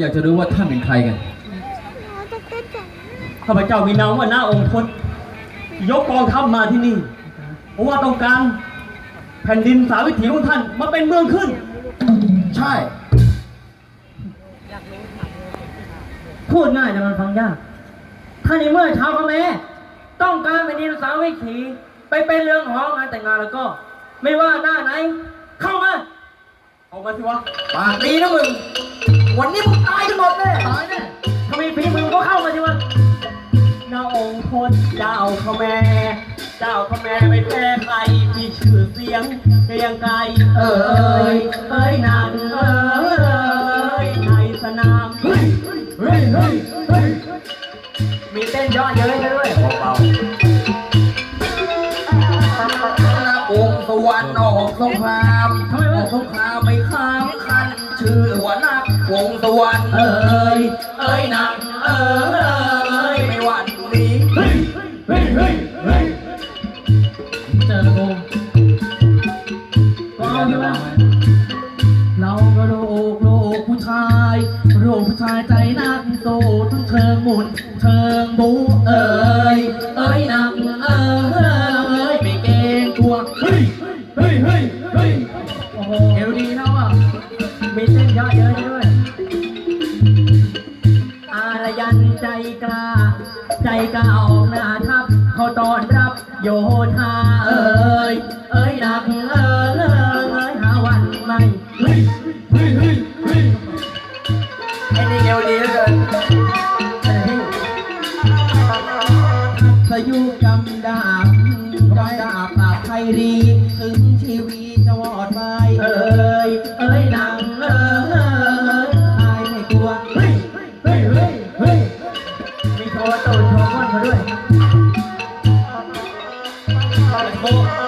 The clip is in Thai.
อยากจะรู้ว่าท่านเป็นใครกัน ข้าพเจ้ามีนามว่าหน้าองค์พจน์ยกกองทัพมาที่นี่ เพราะว่าต้องการแผ่นดินสาวิถีของท่านมาเป็นเมืองขึ้น ใช่ พูดง่ายแต่มันฟังยากถ้านในเมื่อชาวพม่าต้องการแผ่นดินสาวิถีไปเป็นเรื่องหองานแต่งงานแล้วก็ ไม่ว่าหน้าไหน เข้ามา ออกมาสิวะปากดีนะมึง วันนี้มึงตายกันหมดแน่ตายแน่ถ้ามีฝีมือก็เข้ามาสิวะหน้าองค์พจน์เจ้าขแม่เจ้าขแม่ไม่แพ้ใครมีชื่อเสียงเกรียงไกรเอ้ยเอ้ยนางเอ้ยในสนาม เฮ้ยเฮ้ยเฮ้ยเฮ้ยมีเต้นเยอะเย้ยกันด้วยเบาองค์สวรรค์ออกสงครามทำไมวะสงครามไม่ข้าม คันชื่อว่านักวงสวรรค์เอ้ยเอ้ยนักเอ้ยไม่หวันนี้เฮ้ยเฮ้ยเฮ้ยเฮ้ยเจอกูก็อาใช่ไหมเราก็โลกโลกผู้ชายโลกผู้ชายใจนักโตทั้งเชิงหมุนเชิงบูเอ้ย ใจกล้า ใจกล้าออกหน้าทัพเขาตอนรับโยธาเอ้ย เอ้ยหนักเอ้ยเอ้ยหาวันใหม่เฮ้ยเฮ้ยเฮ้ยเฮ้ยไอ้นี่เอวดีเหลือเกินสยุกำดาบกำดาบปาบไทยดีถึงชีวี กูกับ